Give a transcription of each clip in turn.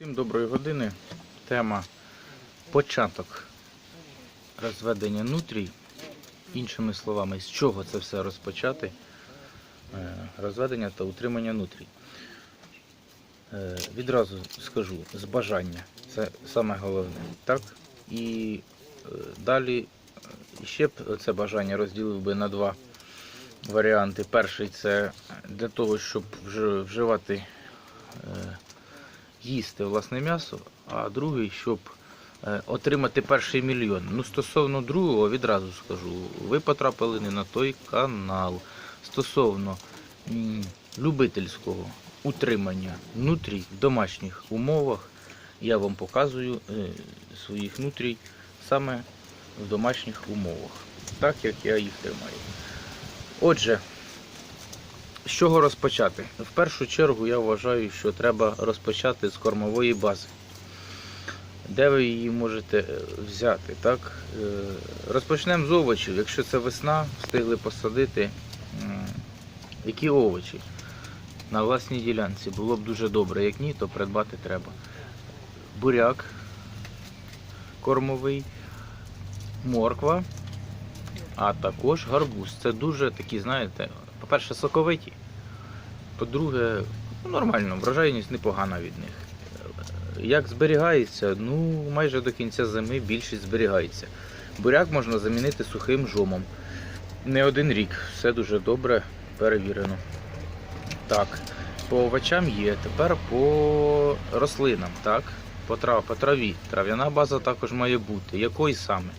Всім доброї години. Тема початок розведення нутрій. Іншими словами, з чого це все розпочати? Е, Розведення та утримання нутрій. Е, Відразу скажу, з бажання. Це саме головне. Так? І е, далі ще б це бажання розділив би на два варіанти. Перший це для того, щоб вживати. Їсти власне м'ясо, а другий, щоб е, отримати перший мільйон. Ну, стосовно другого, відразу скажу, ви потрапили не на той канал. Стосовно любительського утримання нутрій в домашніх умовах, я вам показую е, своїх нутрій саме в домашніх умовах, так як я їх тримаю. Отже, з чого розпочати? В першу чергу я вважаю, що треба розпочати з кормової бази. Де ви її можете е, взяти? Так? Е, Розпочнемо з овочів. Якщо це весна, встигли посадити. Які овочі на власній ділянці? Було б дуже добре. Як ні, то придбати треба. Буряк кормовий, морква, а також гарбуз. Це дуже такі, знаєте, по-перше, соковиті. По-друге, ну, нормально, врожайність непогана від них. Як зберігається, ну майже до кінця зими більшість зберігається. Буряк можна замінити сухим жомом. Не один рік, все дуже добре, перевірено. Так, по овочам є. Тепер по рослинам, так? По, трав, по траві. Трав'яна база також має бути. Якої саме?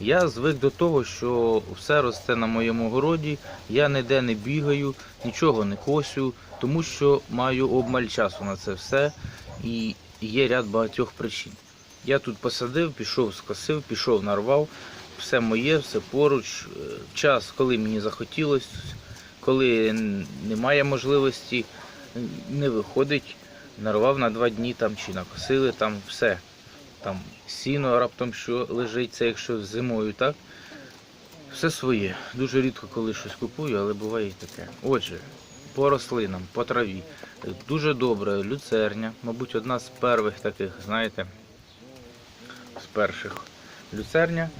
Я звик до того, що все росте на моєму городі, я ніде не бігаю, нічого не косю, тому що маю обмаль часу на це все і є ряд багатьох причин. Я тут посадив, пішов, скосив, пішов, нарвав, все моє, все поруч. Е, Час, коли мені захотілося, коли немає можливості, не виходить, нарвав на два дні там чи накосили, там все. Там сіно раптом що лежить, це якщо зимою, так? Все своє. Дуже рідко коли щось купую, але буває і таке. Отже, по рослинам, по траві. Дуже добре, люцерня, мабуть, одна з перших таких, знаєте, з перших. Люцерня.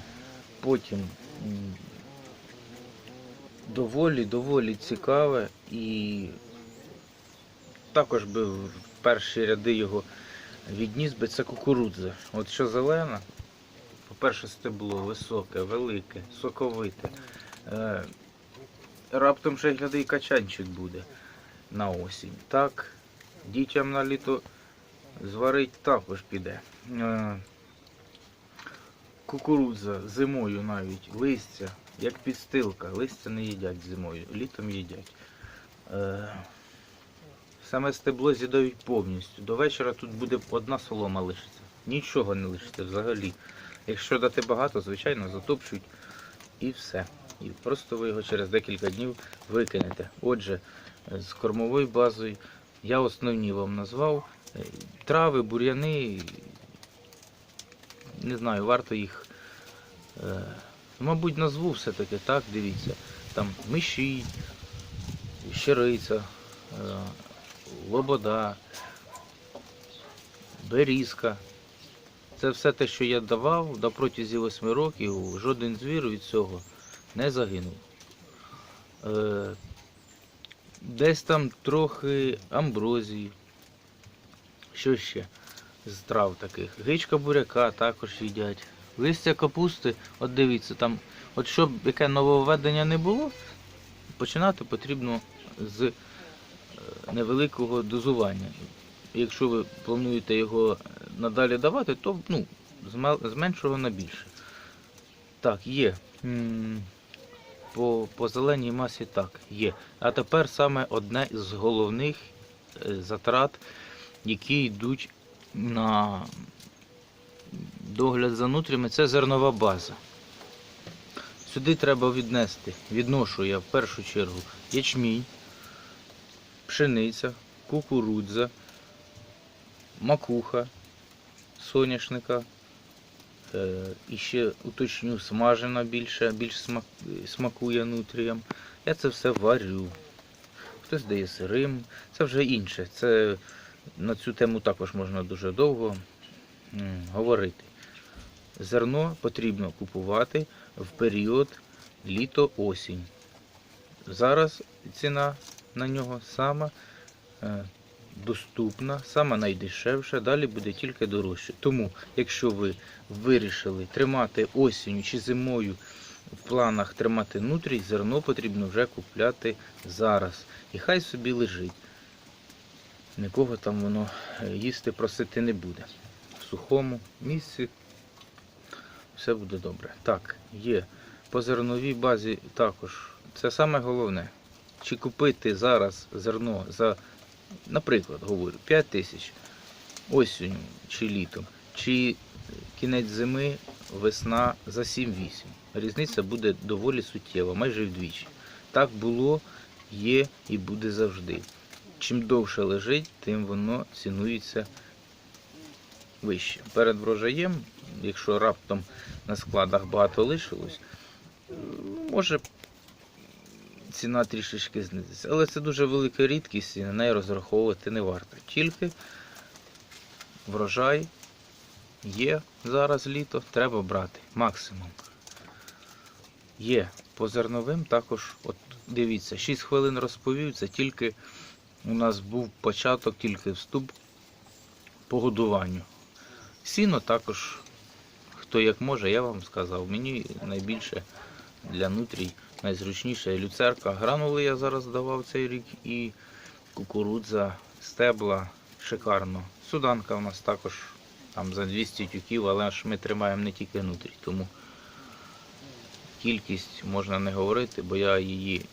Потім доволі, доволі цікаве і також би в перші ряди його відніс би це кукурудза. От що зелена, по-перше, стебло високе, велике, соковите. Е, раптом ще гляди, і качанчик буде на осінь. Так, дітям на літо зварить також піде. Е, кукурудза зимою навіть, листя, як підстилка. Листя не їдять зимою, літом їдять. Саме стебло з'їдають повністю. До вечора тут буде одна солома лишиться. Нічого не лишиться взагалі. Якщо дати багато, звичайно, затопчуть і все. І просто ви його через декілька днів викинете. Отже, з кормовою базою я основні вам назвав. Е, Трави, бур'яни. Не знаю, варто їх. е, Мабуть, назву все-таки, так, дивіться. Там миші, щириця, е, лобода, берізка. Це все те, що я давав на протязі 8 років, жоден звір від цього не загинув. Е, Десь там трохи амброзії. Що ще з трав таких? Гичка буряка також їдять. Листя капусти, от дивіться, там, от щоб яке нововведення не було, починати потрібно з невеликого дозування. Якщо ви плануєте його надалі давати, то ну, з меншого на більше. Так, є. По, по зеленій масі так, є. А тепер саме одне з головних е, затрат, які йдуть на догляд за нутрями, це зернова база. Сюди треба віднести, відношу я в першу чергу ячмінь, пшениця, кукурудза, макуха, соняшника. Е, і ще уточню, смажена більше, більш смакує нутріям. Я це все варю. Хтось дає сирим, це вже інше. Це на цю тему також можна дуже довго говорити. Зерно потрібно купувати в період літо-осінь. Зараз ціна на нього сама е, доступна, сама найдешевша, далі буде тільки дорожче. Тому, якщо ви вирішили тримати осінню чи зимою в планах тримати нутрій, зерно потрібно вже купляти зараз. І хай собі лежить. Нікого там воно е, їсти просити не буде. В сухому місці все буде добре. Так, є. По зерновій базі також. Це саме головне. Чи купити зараз зерно за, наприклад, говорю, 5 тисяч осінню чи літом, чи кінець зими, весна за 7-8. Різниця буде доволі суттєва, майже вдвічі. Так було, є і буде завжди. Чим довше лежить, тим воно цінується вище. Перед врожаєм, якщо раптом на складах багато лишилось, може ціна трішечки знизиться. Але це дуже велика рідкість і на неї розраховувати не варто. Тільки врожай є зараз літо, треба брати максимум. Є по зерновим також, от дивіться, 6 хвилин розповів, це тільки у нас був початок, тільки вступ по годуванню. Сіно також, хто як може, я вам сказав. Мені найбільше для нутрій найзручніше люцерка. Гранули я зараз давав цей рік і кукурудза, стебла шикарно. Суданка у нас також там за 200 тюків, але ж ми тримаємо не тільки нутрій, тому кількість можна не говорити, бо я її,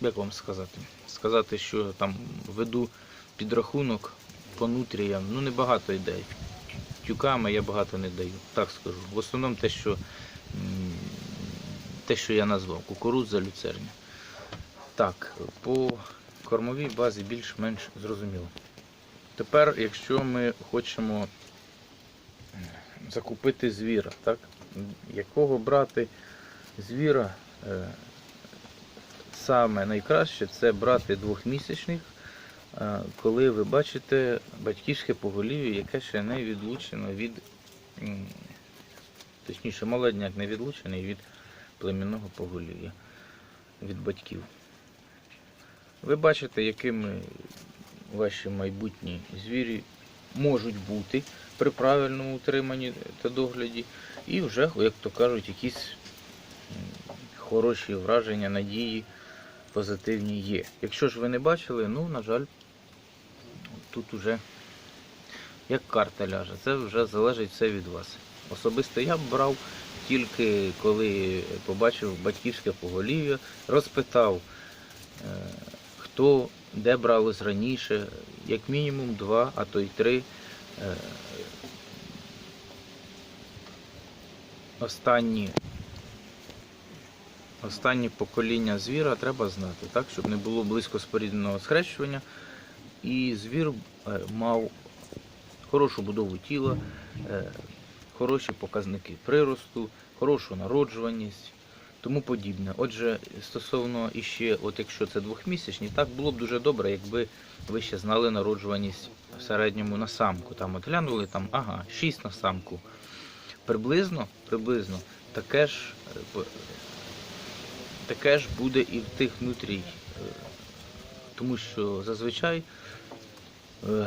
як вам сказати, сказати, що там веду підрахунок по нутріям, ну небагато йде. Тюками я багато не даю, так скажу. В основному те, що, те, що я назвав, кукурудза, люцерня. Так, по кормовій базі більш-менш зрозуміло. Тепер, якщо ми хочемо закупити звіра, так? якого брати звіра, е, саме найкраще це брати двохмісячних, е, коли ви бачите батьківське поголів'я, яке ще не відлучено від, точніше, молодняк не відлучений від племінного поголів'я, від батьків. Ви бачите, якими ваші майбутні звірі можуть бути при правильному утриманні та догляді, і вже, як то кажуть, якісь хороші враження, надії позитивні є. Якщо ж ви не бачили, ну, на жаль, тут уже як карта ляже, це вже залежить все від вас. Особисто я б брав тільки коли побачив батьківське поголів'я, розпитав, е, хто де бралось раніше, як мінімум два, а то й три. е, Останні, останні покоління звіра треба знати, так, щоб не було близько спорідненого схрещування. І звір е, мав хорошу будову тіла, хороші показники приросту, хорошу народжуваність, тому подібне. Отже, стосовно іще, от якщо це двохмісячні, так було б дуже добре, якби ви ще знали народжуваність в середньому на самку. Там от глянули, там, ага, 6 на самку. Приблизно, приблизно таке ж, таке ж буде і в тих внутрій. е, Тому що зазвичай е,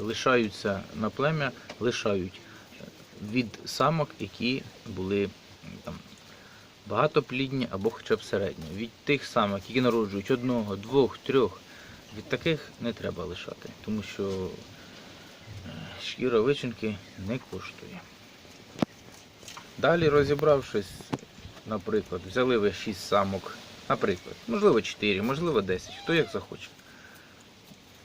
лишаються на плем'я, лишають е, від самок, які були там, багатоплідні або хоча б середні. Від тих самок, які народжують одного, двох, трьох, від таких не треба лишати, тому що е, шкіра вичинки не коштує. Далі розібравшись, наприклад, взяли ви 6 самок, наприклад, можливо 4, можливо 10, хто як захоче.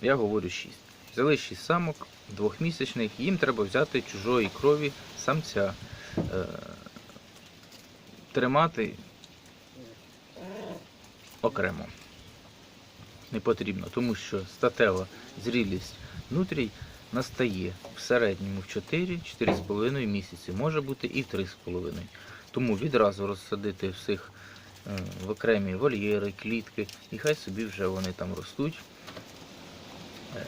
Я говорю 6. Взяли 6 самок двохмісячних, їм треба взяти чужої крові самця. Е, тримати окремо. Не потрібно, тому що статева зрілість нутрій настає в середньому в 4-4,5 місяці, може бути і в 3,5. Тому відразу розсадити всіх е, в окремі вольєри, клітки, і хай собі вже вони там ростуть е,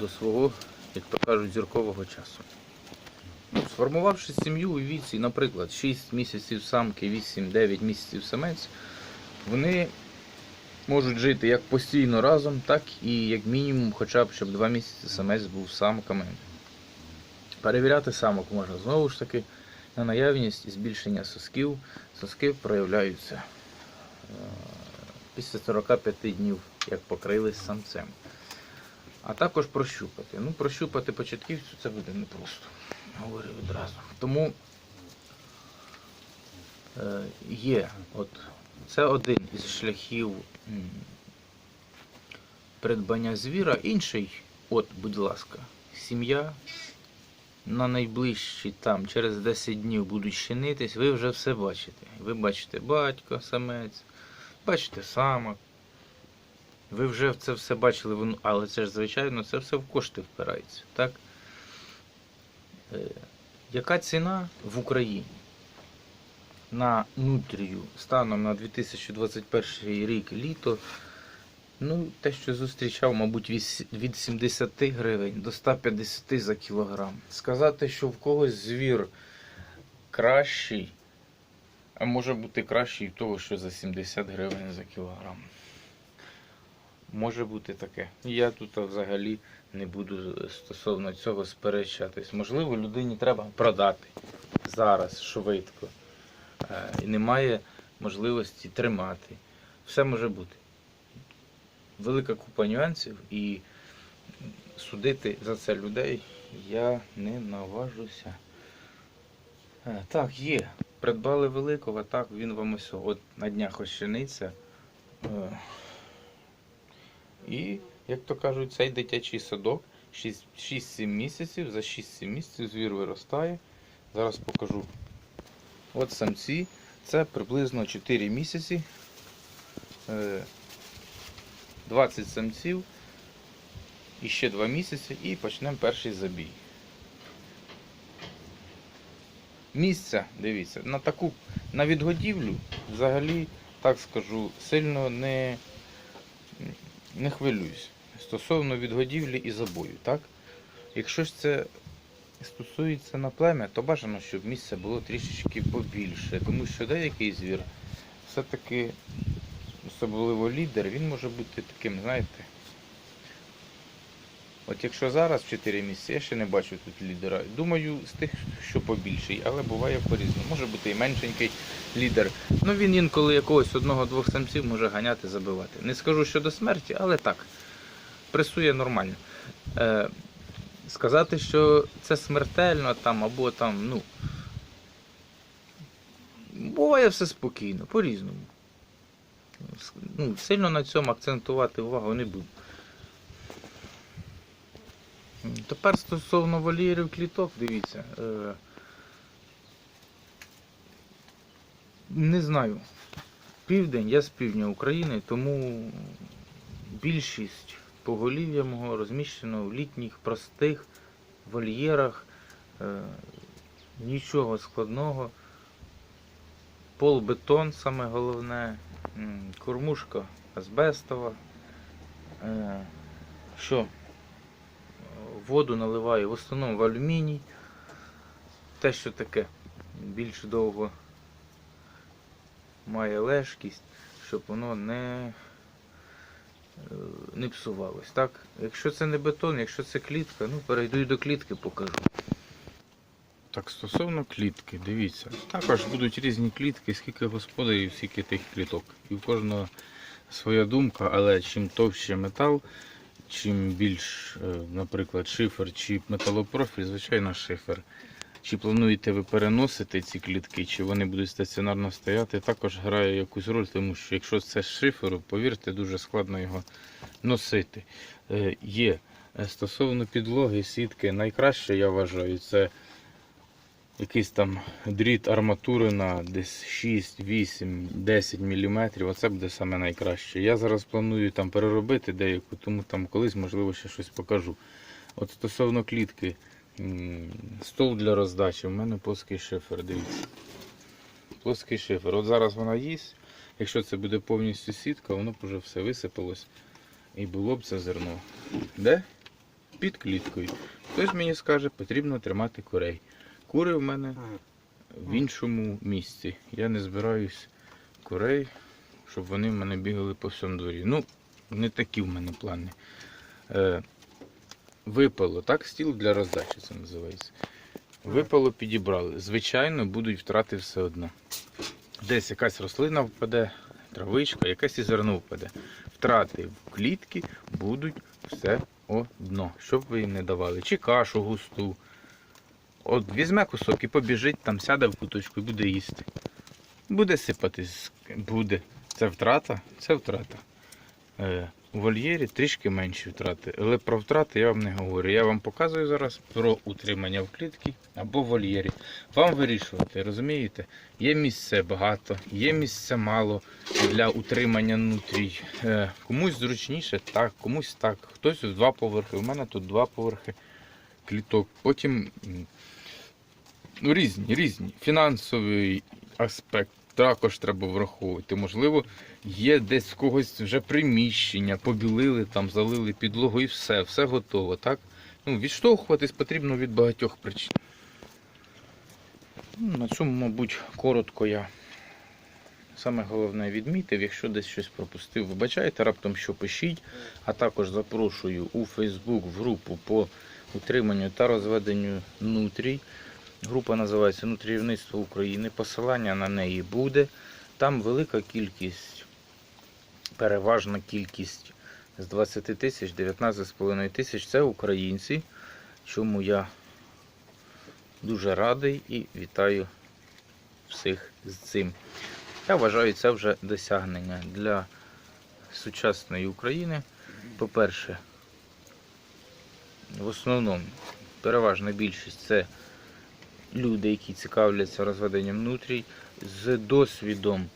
до свого, як то кажуть, зіркового часу. Ну, сформувавши сім'ю у віці, наприклад, 6 місяців самки, 8-9 місяців самець, вони можуть жити як постійно разом, так і як мінімум, хоча б щоб 2 місяці самець був самками. Перевіряти самок можна знову ж таки на наявність і збільшення сосків. Соски проявляються е, після 45 днів, як покрились самцем. А також прощупати. Ну, прощупати початківцю це буде непросто. Говорю відразу. Тому е, є, от, це один із шляхів придбання звіра. Інший, от, будь ласка, сім'я на найближчі там через 10 днів будуть щинитись, ви вже все бачите. Ви бачите батько, самець, бачите самок. Ви вже це все бачили, але це ж, звичайно, це все в кошти впирається. Так? Е, яка ціна в Україні на нутрію станом на 2021 рік літо? Ну, те, що зустрічав, мабуть, від- від 70 гривень до 150 за кілограм. Сказати, що в когось звір кращий, а може бути кращий того, що за 70 гривень за кілограм. Може бути таке. Я тут взагалі не буду стосовно цього сперечатись. Можливо, людині треба продати зараз швидко. Е, І немає можливості тримати. Все може бути. Велика купа нюансів і судити за це людей я не наважуся. Е, Так, є. Придбали великого, так, він вам ось от на днях ощениться. Е, І, як то кажуть, цей дитячий садок 6 6-7 місяців, за 6-7 місяців звір виростає. Зараз покажу. От самці, це приблизно 4 місяці. Е, 20 самців. І ще 2 місяці і почнемо перший забій. Місця, дивіться, на таку на відгодівлю взагалі, так скажу, сильно не, не хвилююсь. Стосовно відгодівлі і забою, так? Якщо ж це стосується на плем'я, то бажано, щоб місце було трішечки побільше, тому що деякий звір все-таки, особливо лідер, він може бути таким, знаєте. От якщо зараз 4 місяці, я ще не бачу тут лідера. Думаю, з тих, що побільший, але буває по-різному. Може бути і меншенький лідер. Ну він інколи якогось одного-двох самців може ганяти, забивати. Не скажу, що до смерті, але так. Пресує нормально. Е, сказати, що це смертельно там, або там, ну. Буває все спокійно, по-різному. Ну, сильно на цьому акцентувати увагу не буду. Тепер стосовно вольєрів кліток, дивіться. Е, не знаю. Південь, я з півдня України, тому більшість поголів'я мого розміщено в літніх простих вольєрах. Е, нічого складного. Полбетон саме головне, кормушка азбестова. Е, що? Воду наливаю в основному в алюміній. Те, що таке більш довго має лежкість, щоб воно не, е, не псувалось. Так? Якщо це не бетон, якщо це клітка, ну перейду і до клітки покажу. Так, стосовно клітки, дивіться. Також будуть різні клітки, скільки господарів, скільки тих кліток. І в кожного своя думка, але чим товще метал, чим більш, е, наприклад, шифер чи металопрофіль, звичайно, шифер. Чи плануєте ви переносити ці клітки, чи вони будуть стаціонарно стояти, також грає якусь роль, тому що якщо це з шиферу, повірте, дуже складно його носити. Е, Є Е, стосовно підлоги, сітки, найкраще, я вважаю, це якийсь там дріт арматури на десь 6, 8, 10 мм. Оце буде саме найкраще. Я зараз планую там переробити деяку, тому там колись, можливо, ще щось покажу. От стосовно клітки, стол для роздачі, в мене плоский шифер, дивіться. Плоский шифер. От зараз вона їсть. Якщо це буде повністю сітка, воно б вже все висипалось і було б це зерно. Де? Під кліткою. Хтось мені скаже, потрібно тримати курей. Кури в мене в іншому місці. Я не збираюсь курей, щоб вони в мене бігали по всьому дворі. Ну, не такі в мене плани. Е, випало, так, стіл для роздачі це називається. Випало, підібрали. Звичайно, будуть втрати все одно. Десь якась рослина впаде, травичка, якесь і зерно впаде. Втрати в клітки будуть все одно. Щоб ви їм не давали. Чи кашу густу. От візьме кусок і побіжить, там сяде в куточку і буде їсти. Буде сипатись, буде. Це втрата, це втрата. Е, у вольєрі трішки менші втрати. Але про втрати я вам не говорю. Я вам показую зараз про утримання в клітці або в вольєрі. Вам вирішувати, розумієте? Є місце багато, є місця мало для утримання нутрій. Е, комусь зручніше так, комусь так. Хтось ось два поверхи. У мене тут два поверхи кліток. Потім ну, різні, різні. Фінансовий аспект також треба враховувати. Можливо, є десь когось вже приміщення, побілили там, залили підлогу і все, все готово. Так? Ну, відштовхуватись потрібно від багатьох причин. Ну, На цьому, мабуть, коротко я саме головне відмітив, якщо десь щось пропустив, вибачайте, раптом що пишіть, а також запрошую у Facebook в групу по утриманню та розведенню нутрій. Група називається Нутріївництво України. Посилання на неї буде. Там велика кількість, переважна кількість з 20 тисяч, 19,5 тисяч це українці, чому я дуже радий і вітаю всіх з цим. Я вважаю, це вже досягнення для сучасної України. По-перше, в основному переважна більшість це люди, які цікавляться розведенням нутрій, з досвідом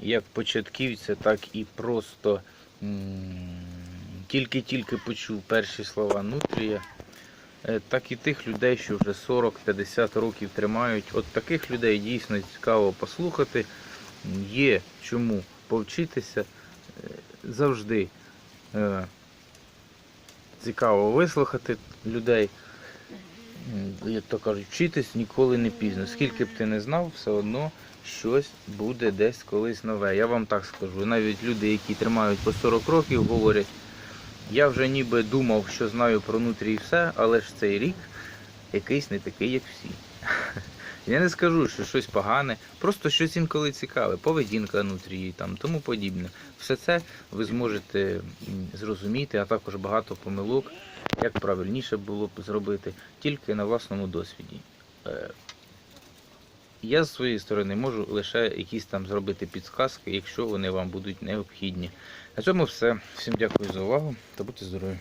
як початківця, так і просто тільки-тільки почув перші слова нутрія, е, так і тих людей, що вже 40-50 років тримають. От таких людей дійсно цікаво послухати. Є чому повчитися е, завжди. е, Цікаво вислухати людей. Як то кажуть, вчитись ніколи не пізно. Скільки б ти не знав, все одно щось буде десь колись нове. Я вам так скажу. Навіть люди, які тримають по 40 років, говорять, я вже ніби думав, що знаю про нутрі і все, але ж цей рік якийсь не такий, як всі. Я не скажу, що щось погане, просто щось інколи цікаве, поведінка нутрії там тому подібне. Все це ви зможете зрозуміти, а також багато помилок, як правильніше було б зробити, тільки на власному досвіді. Е, Я з своєї сторони можу лише якісь там зробити підсказки, якщо вони вам будуть необхідні. На цьому все. Всім дякую за увагу та будьте здорові.